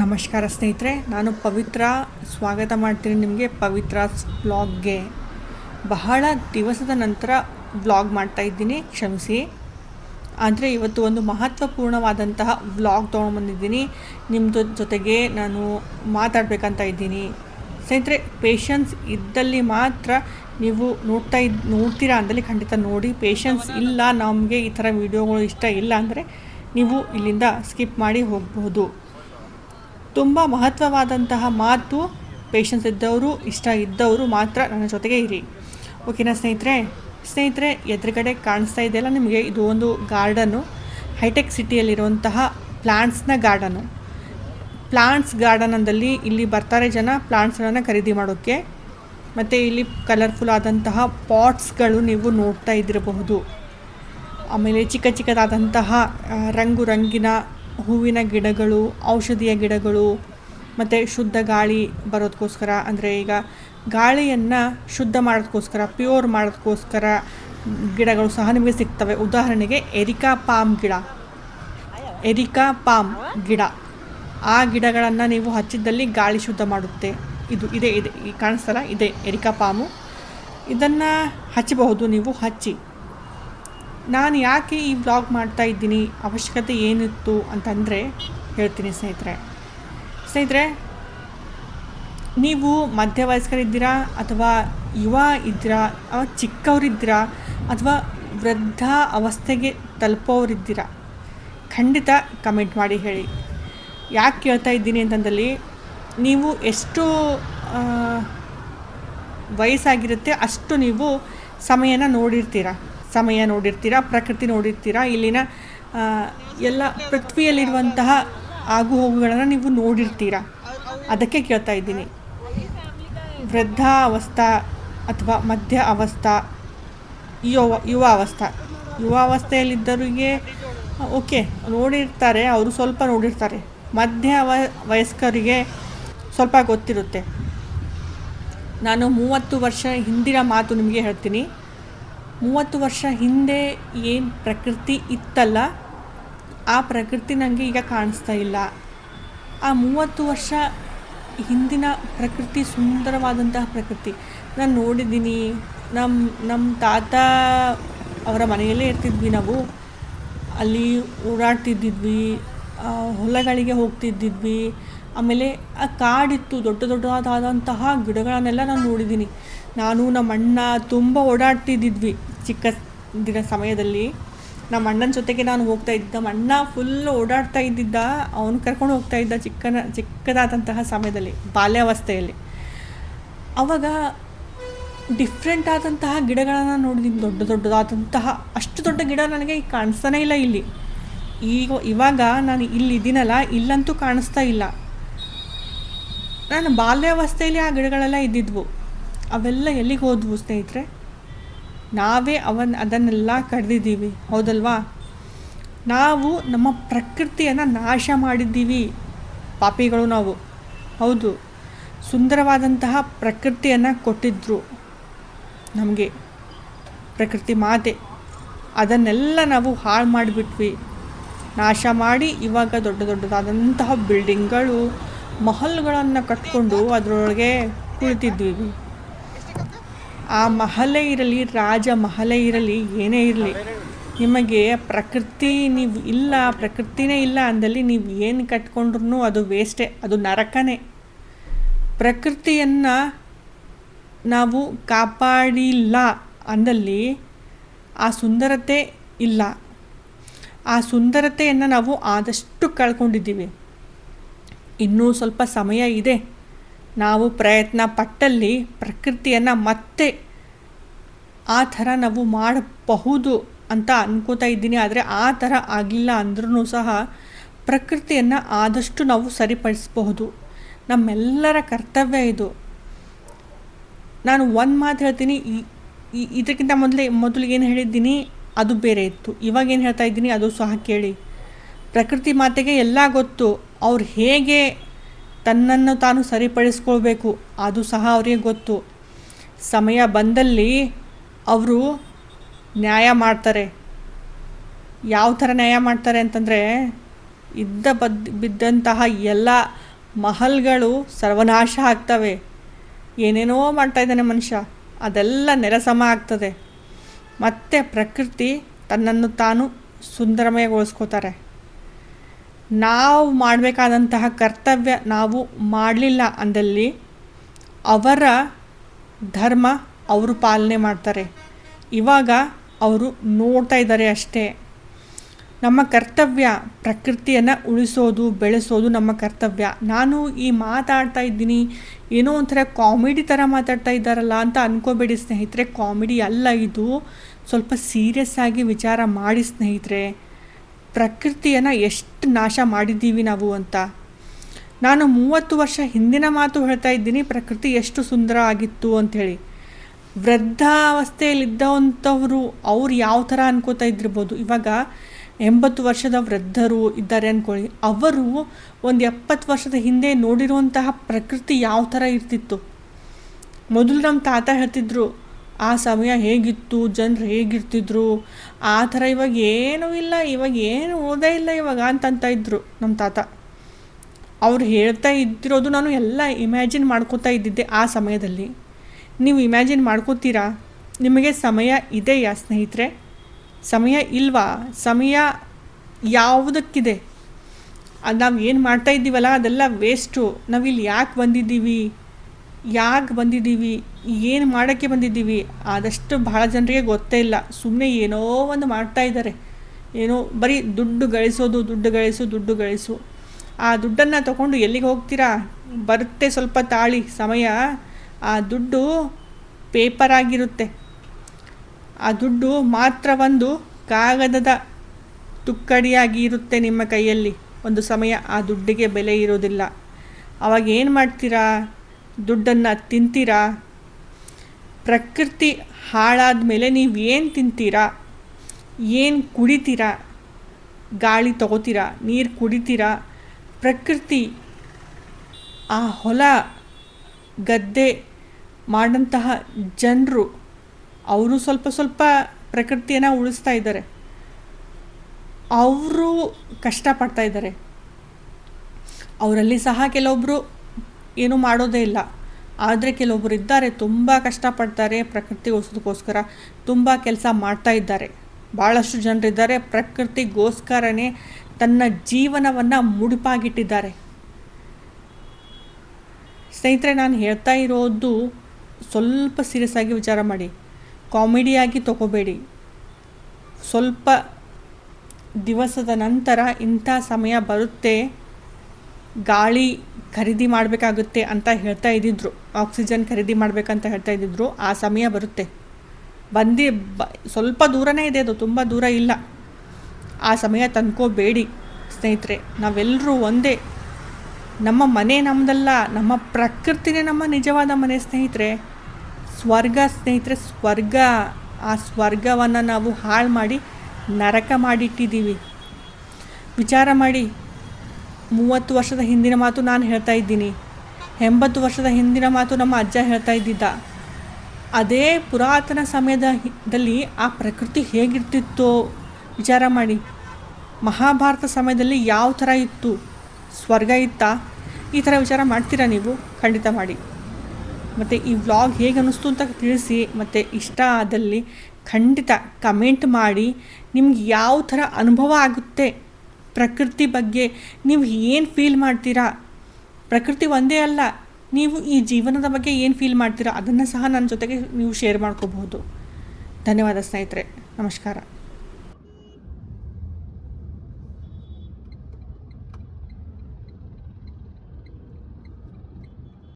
ನಮಸ್ಕಾರ ಸ್ನೇಹಿತರೆ, ನಾನು ಪವಿತ್ರ. ಸ್ವಾಗತ ಮಾಡ್ತೀನಿ ನಿಮಗೆ ಪವಿತ್ರ ವ್ಲಾಗ್ಗೆ ಬಹಳ ದಿವಸದ ನಂತರ ವ್ಲಾಗ್ ಮಾಡ್ತಾ ಇದ್ದೀನಿ, ಕ್ಷಮಿಸಿ. ಆದರೆ ಇವತ್ತು ಒಂದು ಮಹತ್ವಪೂರ್ಣವಾದಂತಹ ವ್ಲಾಗ್ ತೊಗೊಂಡ್ಬಂದಿದ್ದೀನಿ ನಿಮ್ಮ ಜೊತೆಗೆ ನಾನು ಮಾತಾಡಬೇಕಂತ ಇದ್ದೀನಿ. ಸ್ನೇಹಿತರೆ ಪೇಷನ್ಸ್ ಇದ್ದಲ್ಲಿ ಮಾತ್ರ ನೀವು ನೋಡ್ತಾ ಇದ್, ನೋಡ್ತೀರಾ ಅಂದಲ್ಲಿ ಖಂಡಿತ ನೋಡಿ. ಪೇಷನ್ಸ್ ಇಲ್ಲ, ನಮಗೆ ಈ ಥರ ವೀಡಿಯೋಗಳು ಇಷ್ಟ ಇಲ್ಲ ಅಂದರೆ ನೀವು ಇಲ್ಲಿಂದ ಸ್ಕಿಪ್ ಮಾಡಿ ಹೋಗಬಹುದು. ತುಂಬ ಮಹತ್ವವಾದಂತಹ ಮಾತು ಪೇಷನ್ಸ್ ಇದ್ದವರು, ಇಷ್ಟ ಇದ್ದವರು ಮಾತ್ರ ನನ್ನ ಜೊತೆಗೆ ಇರಿ. ಓಕೆನಾ ಸ್ನೇಹಿತರೆ ಸ್ನೇಹಿತರೆ, ಎದುರುಗಡೆ ಕಾಣಿಸ್ತಾ ಇದೆಯಲ್ಲ ನಿಮಗೆ? ಇದು ಒಂದು ಗಾರ್ಡನ್ನು ಹೈಟೆಕ್ ಸಿಟಿಯಲ್ಲಿರುವಂತಹ ಪ್ಲಾಂಟ್ಸ್ನ ಗಾರ್ಡನು ಪ್ಲಾಂಟ್ಸ್ ಗಾರ್ಡನ್ ಅಂದಲ್ಲಿ ಇಲ್ಲಿ ಬರ್ತಾರೆ ಜನ ಪ್ಲಾಂಟ್ಸ್ಗಳನ್ನು ಖರೀದಿ ಮಾಡೋಕ್ಕೆ. ಮತ್ತು ಇಲ್ಲಿ ಕಲರ್ಫುಲ್ ಆದಂತಹ ಪಾಟ್ಸ್ಗಳು ನೀವು ನೋಡ್ತಾ ಇದ್ದಿರಬಹುದು. ಆಮೇಲೆ ಚಿಕ್ಕ ಚಿಕ್ಕದಾದಂತಹ ರಂಗು ರಂಗಿನ ಹೂವಿನ ಗಿಡಗಳು, ಔಷಧೀಯ ಗಿಡಗಳು, ಮತ್ತು ಶುದ್ಧ ಗಾಳಿ ಬರೋದಕ್ಕೋಸ್ಕರ ಅಂದರೆ ಈಗ ಗಾಳಿಯನ್ನು ಶುದ್ಧ ಮಾಡೋದಕ್ಕೋಸ್ಕರ ಪ್ಯೂರ್ ಮಾಡೋದಕ್ಕೋಸ್ಕರ ಗಿಡಗಳು ಸಹ ನಿಮಗೆ ಸಿಗ್ತವೆ. ಉದಾಹರಣೆಗೆ ಎರಿಕಾ ಪಾಮ್ ಗಿಡ. ಎರಿಕಾ ಪಾಮ್ ಗಿಡ. ಆ ಗಿಡಗಳನ್ನು ನೀವು ಹಚ್ಚಿದ್ದಲ್ಲಿ ಗಾಳಿ ಶುದ್ಧ ಮಾಡುತ್ತೆ. ಇದು ಇದೆ ಇದೆ ಕಾಣಿಸ್ತಲ್ಲ, ಇದೆ ಎರಿಕಾ ಪಾಮು. ಇದನ್ನು ಹಚ್ಚಬಹುದು ನೀವು, ಹಚ್ಚಿ. ನಾನು ಯಾಕೆ ಈ ವ್ಲಾಗ್ ಮಾಡ್ತಾ ಇದ್ದೀನಿ? ಅವಶ್ಯಕತೆ ಏನಿತ್ತು ಅಂತಂದರೆ ಹೇಳ್ತೀನಿ ಸ್ನೇಹಿತರೆ. ಸ್ನೇಹಿತರೆ, ನೀವು ಮಧ್ಯವಯಸ್ಕರಿದ್ದೀರಾ ಅಥವಾ ಯುವ ಇದ್ದೀರಾ ಚಿಕ್ಕವರಿದ್ದೀರಾ ಅಥವಾ ವೃದ್ಧ ಅವಸ್ಥೆಗೆ ತಲುಪೋರಿದ್ದೀರಾ? ಖಂಡಿತ ಕಮೆಂಟ್ ಮಾಡಿ ಹೇಳಿ. ಯಾಕೆ ಕೇಳ್ತಾ ಇದ್ದೀನಿ ಅಂತಂದಲ್ಲಿ, ನೀವು ಎಷ್ಟು ವಯಸ್ಸಾಗಿರುತ್ತೆ ಅಷ್ಟು ನೀವು ಸಮಯನ ನೋಡಿರ್ತೀರ. ಸಮಯ ನೋಡಿರ್ತೀರಾ, ಪ್ರಕೃತಿ ನೋಡಿರ್ತೀರಾ, ಇಲ್ಲಿನ ಎಲ್ಲ ಪೃಥ್ವಿಯಲ್ಲಿರುವಂತಹ ಆಗು ಹೋಗುಗಳನ್ನು ನೀವು ನೋಡಿರ್ತೀರಾ? ಅದಕ್ಕೆ ಕೇಳ್ತಾ ಇದ್ದೀನಿ. ವೃದ್ಧಾವಸ್ಥಾ ಅಥವಾ ಮಧ್ಯ ಅವಸ್ಥಾ, ಯುವ ಯುವ ಅವಸ್ಥಾ. ಯುವ ಅವಸ್ಥೆಯಲ್ಲಿದ್ದವರಿಗೆ, ಓಕೆ, ನೋಡಿರ್ತಾರೆ, ಅವರು ಸ್ವಲ್ಪ ನೋಡಿರ್ತಾರೆ. ಮಧ್ಯ ವಯಸ್ಕರಿಗೆ ಸ್ವಲ್ಪ ಗೊತ್ತಿರುತ್ತೆ. ನಾನು ಮೂವತ್ತು ವರ್ಷ ಹಿಂದಿನ ಮಾತು ನಿಮಗೆ ಹೇಳ್ತೀನಿ. ಮೂವತ್ತು ವರ್ಷ ಹಿಂದೆ ಏನು ಪ್ರಕೃತಿ ಇತ್ತಲ್ಲ, ಆ ಪ್ರಕೃತಿ ನನಗೆ ಈಗ ಕಾಣಿಸ್ತಾ ಇಲ್ಲ. ಆ ಮೂವತ್ತು ವರ್ಷ ಹಿಂದಿನ ಪ್ರಕೃತಿ, ಸುಂದರವಾದಂತಹ ಪ್ರಕೃತಿ, ನಾನು ನೋಡಿದ್ದೀನಿ. ನಮ್ಮ ನಮ್ಮ ತಾತ ಅವರ ಮನೆಯಲ್ಲೇ ಇರ್ತಿದ್ವಿ ನಾವು. ಅಲ್ಲಿ ಓಡಾಡ್ತಿದ್ದಿದ್ವಿ ಹೊಲಗಳಿಗೆ ಹೋಗ್ತಿದ್ದಿದ್ವಿ. ಆಮೇಲೆ ಆ ಕಾಡಿತ್ತು, ದೊಡ್ಡ ದೊಡ್ಡದಾದಂತಹ ಗಿಡಗಳನ್ನೆಲ್ಲ ನಾನು ನೋಡಿದ್ದೀನಿ. ನಾನು ನಮ್ಮ ಅಣ್ಣ ತುಂಬ ಓಡಾಡ್ತಿದ್ದಿದ್ವಿ ಚಿಕ್ಕ ದಿನ ಸಮಯದಲ್ಲಿ. ನಮ್ಮ ಅಣ್ಣನ ಜೊತೆಗೆ ನಾನು ಹೋಗ್ತಾ ಇದ್ದ, ನಮ್ಮ ಅಣ್ಣ ಫುಲ್ ಓಡಾಡ್ತಾ ಇದ್ದಿದ್ದ, ಅವನು ಕರ್ಕೊಂಡು ಹೋಗ್ತಾ ಇದ್ದ ಚಿಕ್ಕನ, ಚಿಕ್ಕದಾದಂತಹ ಸಮಯದಲ್ಲಿ, ಬಾಲ್ಯಾವಸ್ಥೆಯಲ್ಲಿ. ಆವಾಗ ಡಿಫ್ರೆಂಟ್ ಆದಂತಹ ಗಿಡಗಳನ್ನು ನೋಡಿದ್ದೀನಿ ದೊಡ್ಡ ದೊಡ್ಡದಾದಂತಹ, ಅಷ್ಟು ದೊಡ್ಡ ಗಿಡ ನನಗೆ ಕಾಣಿಸ್ತಾನೇ ಇಲ್ಲ ಇಲ್ಲಿ. ಈಗ, ಇವಾಗ ನಾನು ಇಲ್ಲಿ ಇದ್ದೀನಲ್ಲ ಇಲ್ಲಂತೂ ಕಾಣಿಸ್ತಾ ಇಲ್ಲ. ನಾನು ಬಾಲ್ಯಾವಸ್ಥೆಯಲ್ಲಿ ಆ ಗಿಡಗಳೆಲ್ಲ ಇದ್ದಿದ್ವು. ಅವೆಲ್ಲ ಎಲ್ಲಿಗೆ ಹೋದ್ವು ಸ್ನೇಹಿತರೆ? ನಾವೇ ಅವನ್, ಅದನ್ನೆಲ್ಲ ಕಡ್ದಿದ್ದೀವಿ, ಹೌದಲ್ವಾ? ನಾವು ನಮ್ಮ ಪ್ರಕೃತಿಯನ್ನು ನಾಶ ಮಾಡಿದ್ದೀವಿ, ಪಾಪಿಗಳು ನಾವು. ಹೌದು, ಸುಂದರವಾದಂತಹ ಪ್ರಕೃತಿಯನ್ನು ಕೊಟ್ಟಿದ್ರು ನಮಗೆ, ಪ್ರಕೃತಿ ಮಾತೆ. ಅದನ್ನೆಲ್ಲ ನಾವು ಹಾಳು ಮಾಡಿಬಿಟ್ವಿ. ನಾಶ ಮಾಡಿ ಇವಾಗ ದೊಡ್ಡ ದೊಡ್ಡದಾದಂತಹ ಬಿಲ್ಡಿಂಗ್ಗಳು ಮಹಲ್ಗಳನ್ನು ಕಟ್ಕೊಂಡು ಅದರೊಳಗೆ ಕುಳಿತಿದ್ವಿ. ಆ ಮಹಲೇ ಇರಲಿ, ರಾಜ ಮಹಲೇ ಇರಲಿ, ಏನೇ ಇರಲಿ, ನಿಮಗೆ ಪ್ರಕೃತಿ ನೀವು ಇಲ್ಲ, ಪ್ರಕೃತಿನೇ ಇಲ್ಲ ಅಂದಲ್ಲಿ ನೀವು ಏನು ಕಟ್ಕೊಂಡ್ರು ಅದು ವೇಸ್ಟೇ ಅದು ನರಕನೇ. ಪ್ರಕೃತಿಯನ್ನು ನಾವು ಕಾಪಾಡಿಲ್ಲ ಅಂದಲ್ಲಿ ಆ ಸುಂದರತೆ ಇಲ್ಲ. ಆ ಸುಂದರತೆಯನ್ನು ನಾವು ಆದಷ್ಟು ಕಳ್ಕೊಂಡಿದ್ದೀವಿ. ಇನ್ನೂ ಸ್ವಲ್ಪ ಸಮಯ ಇದೆ. ನಾವು ಪ್ರಯತ್ನ ಪಟ್ಟಲ್ಲಿ ಪ್ರಕೃತಿಯನ್ನು ಮತ್ತೆ ಆ ಥರ ನಾವು ಮಾಡಬಹುದು ಅಂತ ಅನ್ಕೋತಾ ಇದ್ದೀನಿ. ಆದರೆ ಆ ಥರ ಆಗಿಲ್ಲ ಅಂದ್ರೂ ಸಹ ಪ್ರಕೃತಿಯನ್ನು ಆದಷ್ಟು ನಾವು ಸರಿಪಡಿಸಬಹುದು. ನಮ್ಮೆಲ್ಲರ ಕರ್ತವ್ಯ ಇದು. ನಾನು ಒಂದು ಮಾತು ಹೇಳ್ತೀನಿ ಇದಕ್ಕಿಂತ ಮೊದಲೇ ಮೊದಲು ಏನು ಹೇಳಿದ್ದೀನಿ, ಅದು ಬೇರೆ ಇತ್ತು. ಇವಾಗ ಏನು ಹೇಳ್ತಾ ಇದ್ದೀನಿ, ಅದು ಸಹ ಕೇಳಿ. ಪ್ರಕೃತಿ ಮಾತೆಗೆ ಎಲ್ಲ ಗೊತ್ತು. ಅವ್ರು ಹೇಗೆ ತನ್ನನ್ನು ತಾನು ಸರಿಪಡಿಸ್ಕೊಳ್ಬೇಕು. ಅದು ಸಹ ಅವರಿಗೆ ಗೊತ್ತು. ಸಮಯ ಬಂದಲ್ಲಿ ಅವರು ನ್ಯಾಯ ಮಾಡ್ತಾರೆ. ಯಾವ ಥರ ನ್ಯಾಯ ಮಾಡ್ತಾರೆ ಅಂತಂದರೆ, ಇದ್ದ ಬದ್, ಬಿದ್ದಂತಹ ಎಲ್ಲ ಮಹಲ್ಗಳು ಸರ್ವನಾಶ ಆಗ್ತವೆ. ಏನೇನೋ ಮಾಡ್ತಾ ಇದ್ದಾನೆ ಮನುಷ್ಯ, ಅದೆಲ್ಲ ನೆಲಸಮ ಆಗ್ತದೆ. ಮತ್ತು ಪ್ರಕೃತಿ ತನ್ನನ್ನು ತಾನು ಸುಂದರಮಯಗೊಳಿಸ್ಕೋತಾರೆ. ನಾವು ಮಾಡಬೇಕಾದಂತಹ ಕರ್ತವ್ಯ ನಾವು ಮಾಡಲಿಲ್ಲ ಅಂದಲ್ಲಿ ಅವರ ಧರ್ಮ ಅವರು ಪಾಲನೆ ಮಾಡ್ತಾರೆ. ಇವಾಗ ಅವರು ನೋಡ್ತಾ ಇದ್ದಾರೆ ಅಷ್ಟೇ. ನಮ್ಮ ಕರ್ತವ್ಯ ಪ್ರಕೃತಿಯನ್ನು ಉಳಿಸೋದು, ಬೆಳೆಸೋದು ನಮ್ಮ ಕರ್ತವ್ಯ. ನಾನು ಈ ಮಾತಾಡ್ತಾ ಇದ್ದೀನಿ. ಏನೋ ಒಂಥರ ಕಾಮಿಡಿ ಥರ ಮಾತಾಡ್ತಾ ಇದ್ದಾರಲ್ಲ ಅಂತ ಅನ್ಕೋಬೇಡಿ ಸ್ನೇಹಿತರೆ. ಕಾಮಿಡಿ ಅಲ್ಲ ಇದು. ಸ್ವಲ್ಪ ಸೀರಿಯಸ್ ಆಗಿ ವಿಚಾರ ಮಾಡಿ ಸ್ನೇಹಿತರೆ. ಪ್ರಕೃತಿಯನ್ನು ಎಷ್ಟು ನಾಶ ಮಾಡಿದ್ದೀವಿ ನಾವು ಅಂತ. ನಾನು ಮೂವತ್ತು ವರ್ಷ ಹಿಂದಿನ ಮಾತು ಹೇಳ್ತಾ ಇದ್ದೀನಿ, ಪ್ರಕೃತಿ ಎಷ್ಟು ಸುಂದರ ಆಗಿತ್ತು ಅಂಥೇಳಿ. ವೃದ್ಧಾವಸ್ಥೆಯಲ್ಲಿದ್ದವಂಥವರು ಅವ್ರು ಯಾವ ಥರ ಅನ್ಕೋತಾ ಇದ್ದಿರ್ಬೋದು. ಇವಾಗ ಎಂಬತ್ತು ವರ್ಷದ ವೃದ್ಧರು ಇದ್ದಾರೆ ಅಂದ್ಕೊಳ್ಳಿ ಅವರು ಒಂದು ಎಪ್ಪತ್ತು ವರ್ಷದ ಹಿಂದೆ ನೋಡಿರುವಂತಹ ಪ್ರಕೃತಿ ಯಾವ ಥರ ಇರ್ತಿತ್ತು. ಮೊದಲು ನಮ್ಮ ತಾತ ಹೇಳ್ತಿದ್ರು ಆ ಸಮಯ ಹೇಗಿತ್ತು, ಜನರು ಹೇಗಿರ್ತಿದ್ರು, ಆ ಥರ ಇವಾಗ ಏನೂ ಇಲ್ಲ, ಇವಾಗ ಏನು ಓದೇ ಇಲ್ಲ ಇವಾಗ ಅಂತಂತ ಇದ್ದರು ನಮ್ಮ ತಾತ. ಅವ್ರು ಹೇಳ್ತಾ ಇದ್ದಿರೋದು ನಾನು ಎಲ್ಲ ಇಮ್ಯಾಜಿನ್ ಮಾಡ್ಕೋತಾ ಇದ್ದಿದ್ದೆ ಆ ಸಮಯದಲ್ಲಿ. ನೀವು ಇಮ್ಯಾಜಿನ್ ಮಾಡ್ಕೋತೀರಾ? ನಿಮಗೆ ಸಮಯ ಇದೆಯಾ ಸ್ನೇಹಿತರೆ? ಸಮಯ ಇಲ್ವಾ? ಸಮಯ ಯಾವುದಕ್ಕಿದೆ? ಅದು ನಾವು ಏನು ಮಾಡ್ತಾ ಇದ್ದೀವಲ್ಲ ಅದೆಲ್ಲ ವೇಸ್ಟು ನಾವಿಲ್ಲಿ ಯಾಕೆ ಬಂದಿದ್ದೀವಿ? ಯಾಕೆ ಬಂದಿದ್ದೀವಿ? ಏನು ಮಾಡೋಕ್ಕೆ ಬಂದಿದ್ದೀವಿ? ಆದಷ್ಟು ಭಾಳ ಜನರಿಗೆ ಗೊತ್ತೇ ಇಲ್ಲ. ಸುಮ್ಮನೆ ಏನೋ ಒಂದು ಮಾಡ್ತಾ ಇದ್ದಾರೆ ಏನೋ ಬರೀ ದುಡ್ಡು ಗಳಿಸೋದು, ದುಡ್ಡು ಗಳಿಸು ದುಡ್ಡು ಗಳಿಸು. ಆ ದುಡ್ಡನ್ನು ತಗೊಂಡು ಎಲ್ಲಿಗೆ ಹೋಗ್ತೀರಾ? ಬರುತ್ತೆ ಸ್ವಲ್ಪ ತಾಳಿ, ಸಮಯ. ಆ ದುಡ್ಡು ಪೇಪರ್ ಆಗಿರುತ್ತೆ. ಆ ದುಡ್ಡು ಮಾತ್ರ ಒಂದು ಕಾಗದದ ತುಕ್ಕಡಿಯಾಗಿ ಇರುತ್ತೆ ನಿಮ್ಮ ಕೈಯಲ್ಲಿ. ಒಂದು ಸಮಯ ಆ ದುಡ್ಡಿಗೆ ಬೆಲೆ ಇರೋದಿಲ್ಲ. ಅವಾಗ ಏನು ಮಾಡ್ತೀರಾ? ದುಡ್ಡನ್ನು ತಿಂತೀರಾ? ಪ್ರಕೃತಿ ಹಾಳಾದ ಮೇಲೆ ನೀವು ಏನು ತಿಂತೀರಾ? ಏನು ಕುಡಿತೀರಾ? ಗಾಳಿ ತಗೋತೀರಾ? ನೀರು ಕುಡಿತೀರಾ? ಪ್ರಕೃತಿ ಆ ಹೊಲ, ಗದ್ದೆ ಮಾಡಂತಹ ಜನರು ಅವರು ಸ್ವಲ್ಪ ಸ್ವಲ್ಪ ಪ್ರಕೃತಿಯನ್ನು ಉಳಿಸ್ತಾ ಇದ್ದಾರೆ. ಅವರು ಕಷ್ಟಪಡ್ತಾ ಇದ್ದಾರೆ. ಅವರಲ್ಲಿ ಸಹ ಕೆಲವೊಬ್ಬರು ಏನೂ ಮಾಡೋದೇ ಇಲ್ಲ. ಆದರೆ ಕೆಲವೊಬ್ಬರು ಇದ್ದಾರೆ, ತುಂಬ ಕಷ್ಟಪಡ್ತಾರೆ ಪ್ರಕೃತಿ ಉಳಿಸೋದಕ್ಕೋಸ್ಕರ ತುಂಬ ಕೆಲಸ ಮಾಡ್ತಾ ಇದ್ದಾರೆ. ಭಾಳಷ್ಟು ಜನರಿದ್ದಾರೆ, ಪ್ರಕೃತಿಗೋಸ್ಕರನೇ ತನ್ನ ಜೀವನವನ್ನು ಮುಡಿಪಾಗಿಟ್ಟಿದ್ದಾರೆ. ಸ್ನೇಹಿತರೆ, ನಾನು ಹೇಳ್ತಾ ಇರೋದು ಸ್ವಲ್ಪ ಸೀರಿಯಸ್ ಆಗಿ ವಿಚಾರ ಮಾಡಿ. ಕಾಮಿಡಿಯಾಗಿ ತಗೋಬೇಡಿ. ಸ್ವಲ್ಪ ದಿವಸದ ನಂತರ ಇಂಥ ಸಮಯ ಬರುತ್ತೆ, ಗಾಳಿ ಖರೀದಿ ಮಾಡಬೇಕಾಗುತ್ತೆ ಅಂತ ಹೇಳ್ತಾ ಇದ್ದಿದ್ರು. ಆಕ್ಸಿಜನ್ ಖರೀದಿ ಮಾಡಬೇಕಂತ ಹೇಳ್ತಾ ಇದ್ದಿದ್ರು. ಆ ಸಮಯ ಬರುತ್ತೆ. ಬಂದು ಬ, ಸ್ವಲ್ಪ ದೂರನೇ ಇದೆ ಅದು, ತುಂಬ ದೂರ ಇಲ್ಲ. ಆ ಸಮಯ ತಂದ್ಕೋಬೇಡಿ ಸ್ನೇಹಿತರೆ. ನಾವೆಲ್ಲರೂ ಒಂದೇ. ನಮ್ಮ ಮನೆ ನಮ್ಮದಲ್ಲ ನಮ್ಮ ಪ್ರಕೃತಿನೇ ನಮ್ಮ ನಿಜವಾದ ಮನೆ ಸ್ನೇಹಿತರೆ. ಸ್ವರ್ಗ ಸ್ನೇಹಿತರೆ, ಸ್ವರ್ಗ, ಆ ಸ್ವರ್ಗವನ್ನು ನಾವು ಹಾಳು ಮಾಡಿ ನರಕ ಮಾಡಿಟ್ಟಿದ್ದೀವಿ. ವಿಚಾರ ಮಾಡಿ. ಮೂವತ್ತು ವರ್ಷದ ಹಿಂದಿನ ಮಾತು ನಾನು ಹೇಳ್ತಾ ಇದ್ದೀನಿ. ಎಂಬತ್ತು ವರ್ಷದ ಹಿಂದಿನ ಮಾತು ನಮ್ಮ ಅಜ್ಜ ಹೇಳ್ತಾ ಇದ್ದಿದ್ದ. ಅದೇ ಪುರಾತನ ಸಮಯದಲ್ಲಿ ಆ ಪ್ರಕೃತಿ ಹೇಗಿರ್ತಿತ್ತೋ ವಿಚಾರ ಮಾಡಿ. ಮಹಾಭಾರತ ಸಮಯದಲ್ಲಿ ಯಾವ ಥರ ಇತ್ತು? ಸ್ವರ್ಗ ಇತ್ತಾ? ಈ ಥರ ವಿಚಾರ ಮಾಡ್ತೀರಾ ನೀವು? ಖಂಡಿತ ಮಾಡಿ. ಮತ್ತು ಈ ವ್ಲಾಗ್ ಹೇಗೆ ಅನ್ನಿಸ್ತು ಅಂತ ತಿಳಿಸಿ, ಮತ್ತು ಇಷ್ಟ ಆದಲ್ಲಿ ಖಂಡಿತ ಕಮೆಂಟ್ ಮಾಡಿ. ನಿಮ್ಗೆ ಯಾವ ಥರ ಅನುಭವ ಆಗುತ್ತೆ? ಪ್ರಕೃತಿ ಬಗ್ಗೆ ನೀವು ಏನು ಫೀಲ್ ಮಾಡ್ತೀರಾ? ಪ್ರಕೃತಿ ಒಂದೇ ಅಲ್ಲ, ನೀವು ಈ ಜೀವನದ ಬಗ್ಗೆ ಏನು ಫೀಲ್ ಮಾಡ್ತೀರಾ? ಅದನ್ನು ಸಹ ನನ್ನ ಜೊತೆಗೆ ನೀವು ಶೇರ್ ಮಾಡ್ಕೋಬಹುದು. ಧನ್ಯವಾದ ಸ್ನೇಹಿತರೆ, ನಮಸ್ಕಾರ.